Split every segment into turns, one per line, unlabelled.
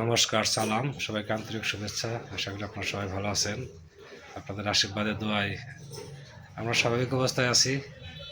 নমস্কার, সালাম, সবাইকে আন্তরিক শুভেচ্ছা। আশা করি আপনারা সবাই ভালো আছেন। আপনাদের আশীর্বাদে দোয়ায় আমরা স্বাভাবিক অবস্থায় আছি।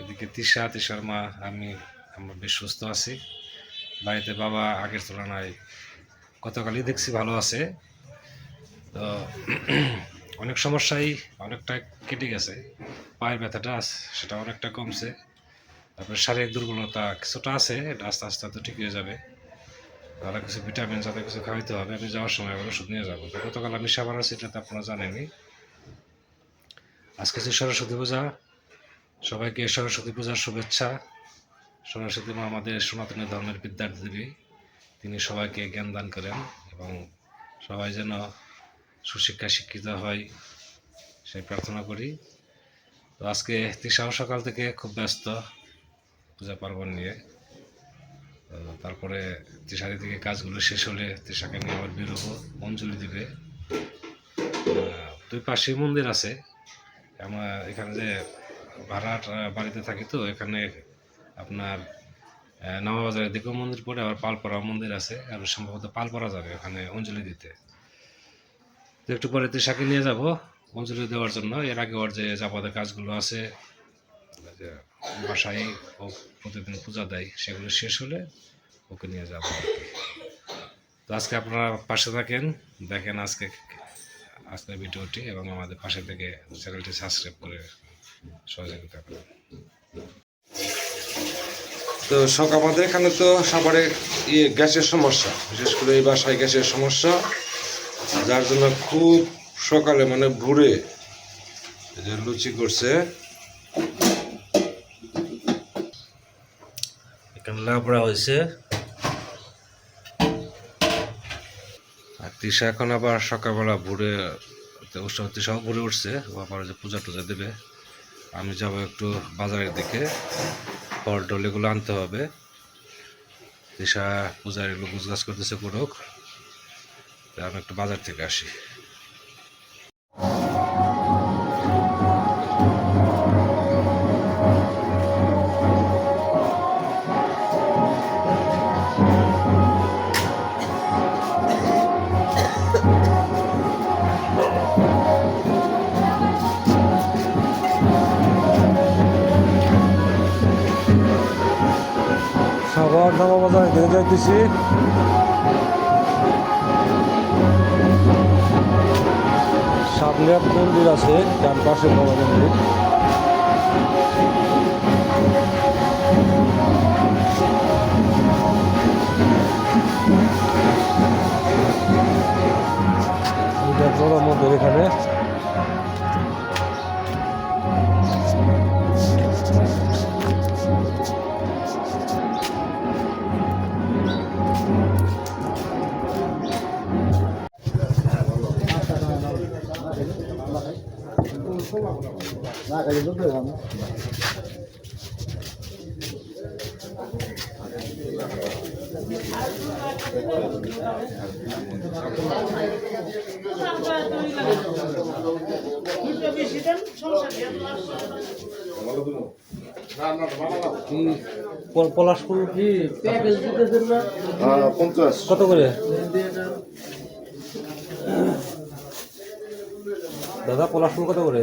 এদিকে তিশা, তিশার মা, আমি, আমরা বেশ সুস্থ আছি। বাড়িতে বাবা আগের তুলনায় গতকালই দেখছি ভালো আছে। তো অনেক সমস্যাই অনেকটা কেটে গেছে। পায়ের ব্যথাটা আছে সেটা অনেকটা কমছে। তারপরে শারীরিক দুর্বলতা কিছুটা আছে, এটা আস্তে আস্তে তো ঠিক হয়ে যাবে। তারা কিছু ভিটামিন যাতে কিছু খাওয়াইতে হবে, আমি যাওয়ার সময় আবার ওষুধ নিয়ে যাব। গতকাল আমি সাবান আছি এটা তো আপনারা জানেনই। আজকে হচ্ছে সরস্বতী পূজা। সবাইকে সরস্বতী পূজার শুভেচ্ছা। সরস্বতী মা আমাদের সনাতনী ধর্মের বিদ্যার্থী দেবী তিনি সবাইকে জ্ঞান দান করেন এবং সবাই যেন সুশিক্ষায় শিক্ষিত হয়, সেই প্রার্থনা করি। তো আজকে তৃষাও সকাল থেকে খুব ব্যস্ত পূজা পার্বণ নিয়ে। তারপরে তৃষারি থেকে কাজগুলো শেষ হলে তৃষাকে নিয়ে আবার বেরোবো অঞ্জলি দিবে। দুই পাশেই মন্দির আছে। আমার এখানে যে ভাড়ার বাড়িতে থাকি তো, এখানে আপনার নামাবাজারের দিকেও মন্দির পড়ে, আবার পালপাড়া মন্দির আছে, আর সম্ভবত পালপাড়া যাবে ওখানে অঞ্জলি দিতে। তো একটু পরে তৃষাকে নিয়ে যাব অঞ্জলি দেওয়ার জন্য। এর আগে ওর যে যাবতীয় কাজগুলো আছে বাসায় ও প্রতিদিন পূজা দেয়, সেগুলো শেষ হলে ওকে নিয়ে যাব তো আজকে আপনারা পাশে থাকেন, দেখেন আজকে আজকের ভিডিওটি এবং আমাদের পাশে থেকে চ্যানেলটি সাবস্ক্রাইব করে সহযোগিতা করুন।
তো সক আমাদের এখানে তো সবারে ইয়ে গ্যাসের সমস্যা, বিশেষ করে এই বাসায় গ্যাসের সমস্যা, যার জন্য খুব সকালে মানে ভোরে যে লুচি করছে
লাবড়া হয়েছে? আর তৃষা এখন আবার সকালবেলা ভোরে তৃষাও ভোরে উঠছে আবার যে পূজা টুজা দেবে। আমি যাব একটু বাজারের দিকে, ফল টল এগুলো আনতে হবে। তৃষা পূজার এগুলো গুজগাছ করতেছে করুক। আমি একটু বাজার থেকে আসি।
দিয়ে সামনে এক মন্দির আছে ডান পাশে বড় মন্দির। পলাশ ফুল কি
পঞ্চাশ
কত করে? দাদা পলাশ ফুল কত করে?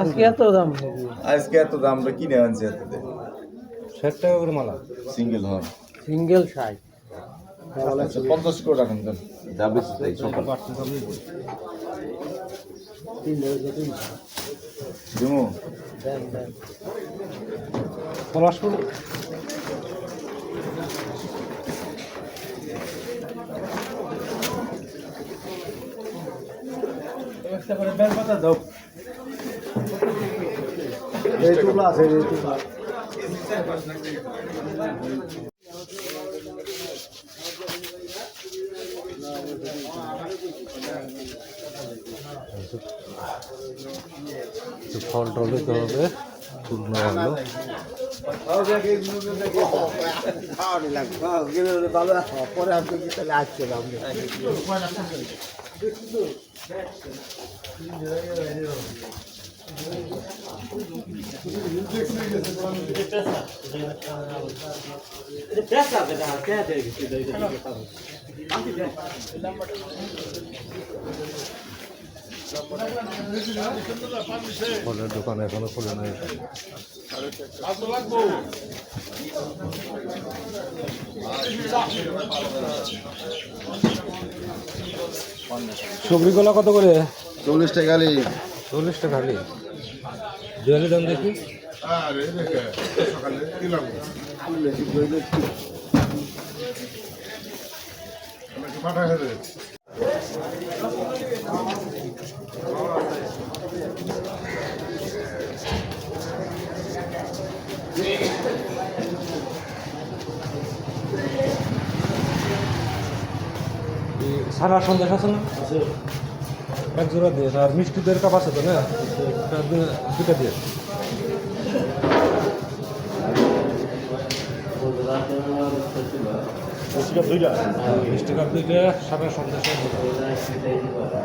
আজকে এত দাম
আজকে এত দাম কিনে আনছি এততে
ষাট টাকা করে মালা।
সিঙ্গেল হন।
সিঙ্গেল ষাট।
আচ্ছা পঞ্চাশ করে রাখুন দেন। যা বেশি তাই সকাল জমু
পলাশ ফুল জয়তুলা আছে জয়তুলা ফল টল দিতে হবে পূর্ণ হলো
পরে আপনি তাহলে আসছে আপনি Thank you.
ফলের দোকান এখনও খুলে নাই। সবজি কলা কত করে?
চল্লিশ টাকা
চল্লিশ খালি দুয়ালি দাম দেখি। সারা সন্দেশ আছে না? এক জোড়া দিয়ে আর মিষ্টি দের কাপ আছে তো না? একটা দুটা দিয়ে। মিষ্টি কাপ দুইটা সারা সন্দেশ এক জোড়া।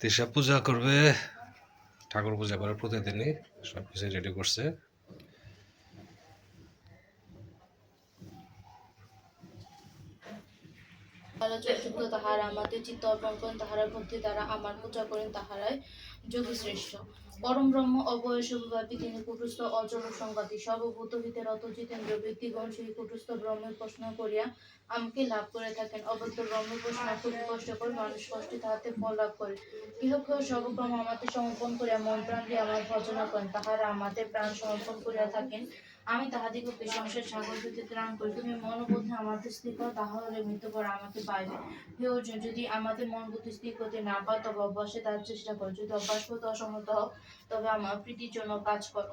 তিশা পূজা করবে ঠাকুর পূজা করে প্রতিদিনই সব কিছু রেডি করছে।
তাহারা চতুর্থ তাহারা আমাদের চিত্ত অর্পণ তাহারা ভক্তি দ্বারা আমার পূজা করেন, তাহারাই যোগী শ্রেষ্ঠ পরম ব্রহ্ম অবয়স ব্যাপী তিনি কুটস্থ অচল সংবাদী সর্বভূত হইতে রত জিতেন্দ্র ব্যক্তিগণ সেই কুটস্থ ব্রহ্মের প্রশ্ন করিয়া আমাকে লাভ করে থাকেন। অবদ্ধ ব্রহ্ম প্রশ্ন খুবই কষ্ট করে মানুষ কষ্টে তাহাতে ফল লাভ করে। ইহকেও সর্বক্রম আমাদের সমর্পণ করিয়া মন প্রাণ দিয়ে আমার ভজনা করেন। তাহারা আমাদের প্রাণ সমর্পণ করিয়া থাকেন। আমি তাহাদিগকে সংসার সাগর হইতে ত্রাণ করি। তুমি মনোবুদ্ধি আমাদের স্থির করো, তাহলে মৃত্যু পর আমাকে পাইবে। হে অর্জুন, যদি আমাদের মন বুদ্ধি স্থির করতে না পাও তবে অভ্যাসে তার চেষ্টা করো। যদি অভ্যাস করতে অসম্মত হও, তবে আমার প্রীতির জন্য কাজ করো।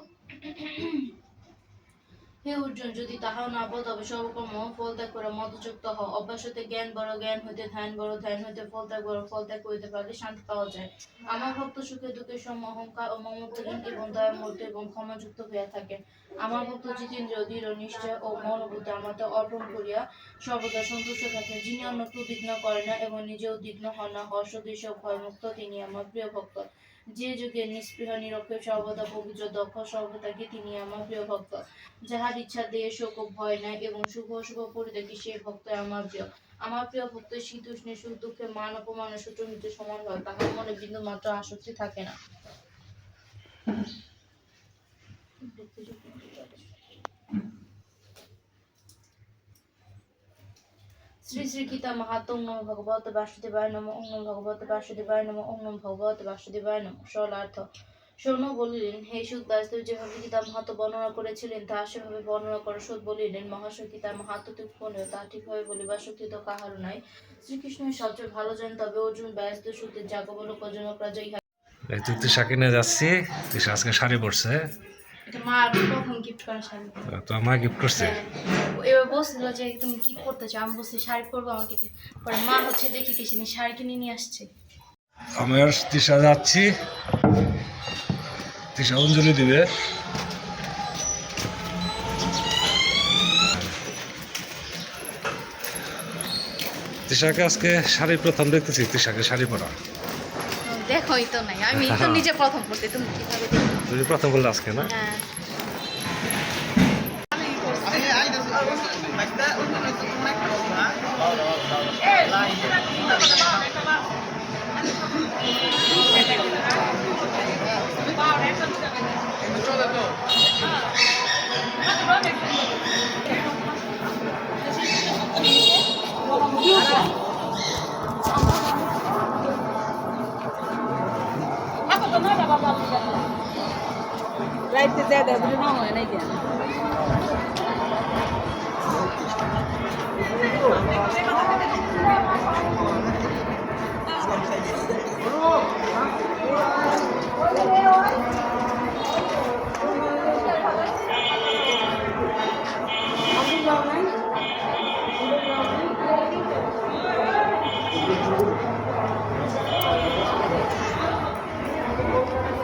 হে অর্জুন, যদি তাহাও না পাও, তবে সর্বকর্ম ফল ত্যাগ করে মতযুক্ত হও। অভ্যাস হতে জ্ঞান বড়, জ্ঞান হইতে ধ্যান বড়, ধ্যান হইতে ফল ত্যাগ বড়, ফল ত্যাগ করিতে পারলে শান্তি পাওয়া যায়। আমার ভক্ত সুখে, দুঃখে সম অহংকার ও মমত্বহীন এবং দয়ামূর্ত এবং ক্ষমাযুক্ত হইয়া থাকে। আমার ভক্ত জিতেন্দ্র দৃঢ় নিশ্চয় ও মনোবুদ্ধ আমাকে অর্পণ করিয়া সর্বদা সন্তুষ্ট থাকেন। যিনি আমাকে উদ্বিগ্ন করে না এবং নিজে উদ্বিগ্ন হন না হর্ষদৃশ্য ভয়মুক্ত তিনি আমার প্রিয় ভক্ত। যে যুগে নিস্পৃহ নিরক্ষে সর্বদা পবিত্র, দক্ষ সর্বদাকে তিনি আমার প্রিয় ভক্ত? যাহার ইচ্ছা দেহ শোক ভয় নাই এবং শুভ অশুভ পরিত্যাগী সেই ভক্ত আমার প্রিয়? আমার প্রিয় ভক্ত শীতোষ্ণে সুখ দুঃখে মান, অপমানের সূত্র নিতে সমান হয়, তাহার মনে বিন্দু মাত্র আসক্তি থাকে না। শ্রী শ্রী গীতা মাহাত্ম নম ভগবত বাসুদেবায় নম, ওং নম ভগবত বাসুদেবায় নম, ওং নম ভগবত বাসুদেবায় নম। সরলার্থ। শৌন বলিলেন, হে সুদ দাসদেব যেভাবে গীতা মাহাত্ম বর্ণনা করেছিলেন তা সেভাবে বর্ণনা করে। সুদ বলিলেন মহাশয় গীতা মাহাত্ম তুৎপন্ন তা ঠিকভাবে বলিবার শক্তি তো কাহারও নাই। শ্রীকৃষ্ণের সবচেয়ে ভালো জান তবে অর্জুন ব্যাসদেব সুদের জাগবল ইহা
এই তুই তিশা কিনে যাচ্ছি তিশা আজকে শাড়ি পরছে
মা গিফট
করছে?
এবার বলছিল যে তুমি কি পড়তে চাও? আমি বলছি শাড়ি পরবো আমাকে পরে মা হচ্ছে দেখি কিছু নেই শাড়ি কিনে নিয়ে আসছে।
আমি আর তিশা যাচ্ছি। তিশা অঞ্জলি দিবে। তিশাকে আজকে শাড়ি প্রথম দেখতেছি তিশাকে শাড়ি পরা।
দেখোই তো নাই। আমি তো নিজে প্রথম পড়ছি তুমি কীভাবে
তুমি প্রথম পড়লে আজকে না?
হ্যাঁ। Thank you.
রাইতে যায় দেয় না হয় নাই কেন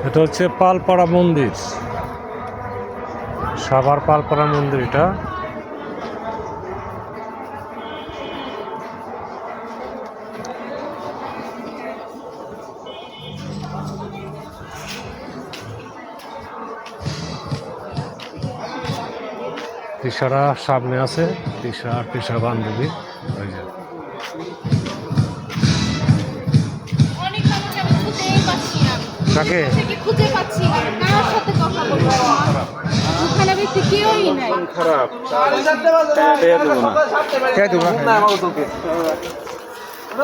এটা হচ্ছে পালপাড়া মন্দির। সাভার পালপাড়া মন্দির এটা। তিশারা সামনে আছে, তিশা আর তিশা বান্ধবী। ওই যে।
থেকে খুঁজে পাচ্ছি কার সাথে কথা বলব? ওখানে ব্যক্তি কেউই নাই।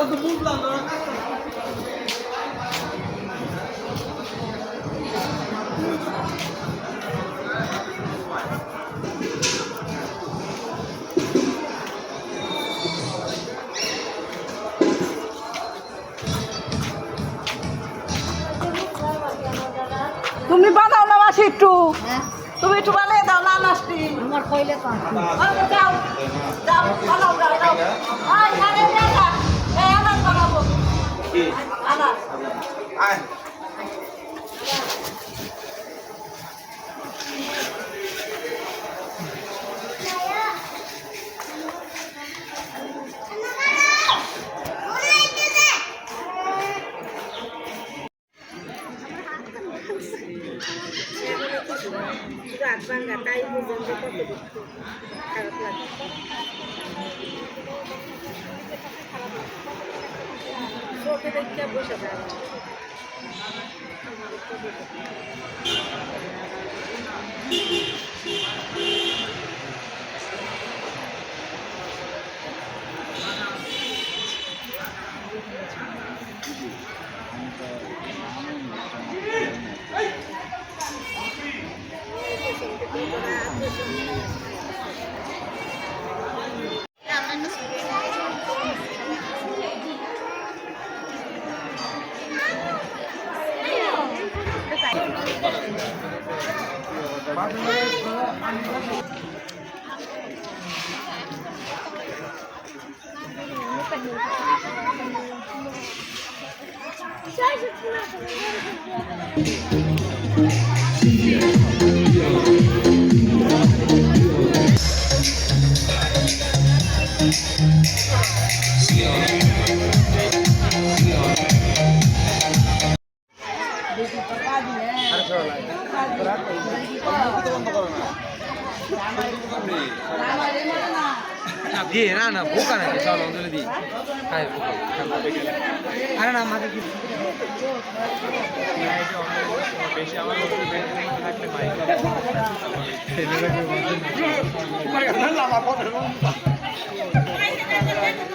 তুমি
কইলে কাজ
যাও যাও যাও যাও। বানাবো আনাজ
বসে না না বোকা নাকি? চল অঞ্জলি দিই। হ্যাঁ আরে না আমাকে কি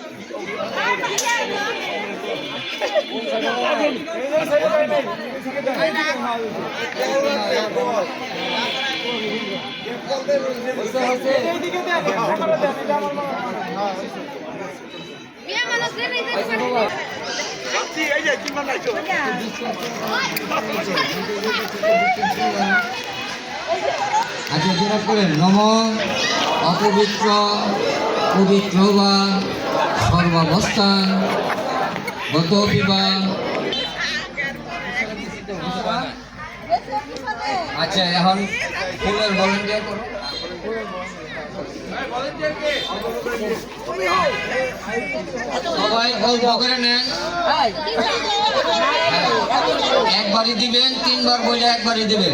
আচ্ছা যেটা করেন। নম অপবিত্র পবিত্র বা সর্বাবস্থান গত বিবাহ আচ্ছা এখন ফুলের ভলেন্টিয়ার করো। সবাই একবারই দিবেন, তিনবার বলে একবারই দিবেন।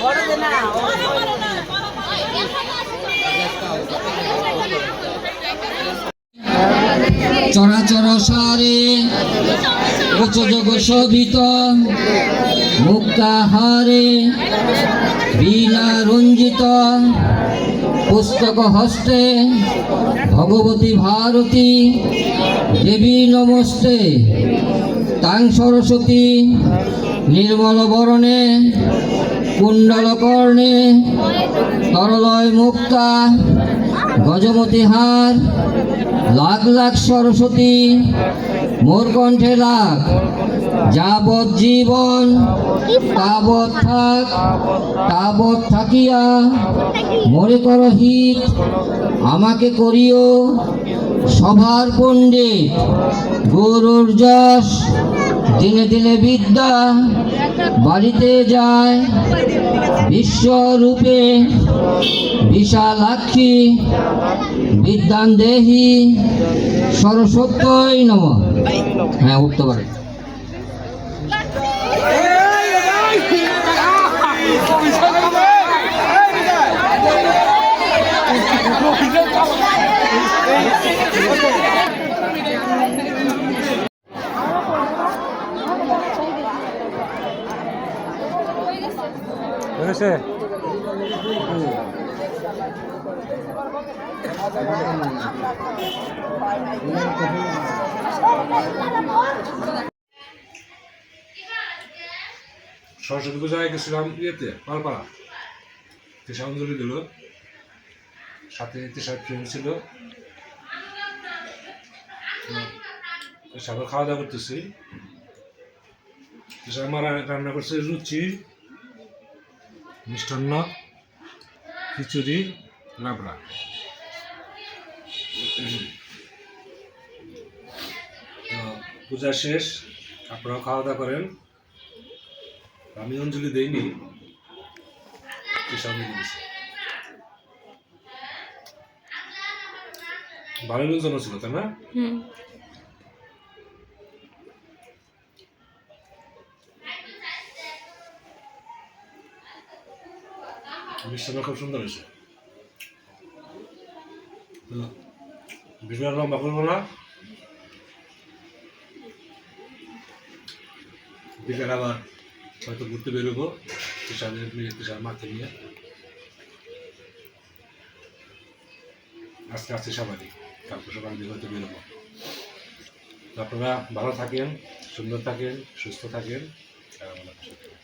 পলাশ চরাচর সারে উচ্চযোগ শোভিত, মুক্তাহারে বীণা রঞ্জিত পুস্তক হস্তে, ভগবতী ভারতী, দেবী নমস্তে। তাং সরস্বতী, নির্মল বরণে, কুণ্ডল কর্ণে, তরলয় মুক্তা, গজমতী হার লাখ লাখ সরস্বতী, মোর কণ্ঠে লাখ, যাবৎ জীবন, তাবৎ থাক, তাবৎ থাকিয়া মরে কর হিত, আমাকে করিও সভার পণ্ডিত, গরুর যশ দিনে দিনে বিদ্যা বাড়িতে যায় বিশ্বরূপে বিশালাক্ষী বিদ্যান দেহি সরস্বত্যই নম হ্যাঁ উঠতে পারে
হয়েছে?
সরস্বতী পূজায় গেছিলাম ইয়েতে, পালপাড়া। তেসা অঞ্জলি দিল। সাথে তেসার ফ্রেন্ড ছিল। সবাই খাওয়া দাওয়া করতেছি। তেসা আমার রান্না করছে লুচি। মিষ্টান্ন, খিচুড়ি, লাবড়া। তো পূজা শেষ, আপনারাও খাওয়া দাওয়া করেন। আমি অঞ্জলি দেইনি ভালো লোকজন ছিল, তাই না? মিষ্টান্ন খুব সুন্দর হয়েছে আর লম্বা করব না বিকেল আবার হয়তো ঘুরতে বেরোবো পেশাদের পেশার মাকে নিয়ে আজকে আসছে সবারই কালকে সকাল দিকে হয়তো বেরোবো আপনারা ভালো থাকেন সুন্দর থাকেন সুস্থ থাকেন আর সাথে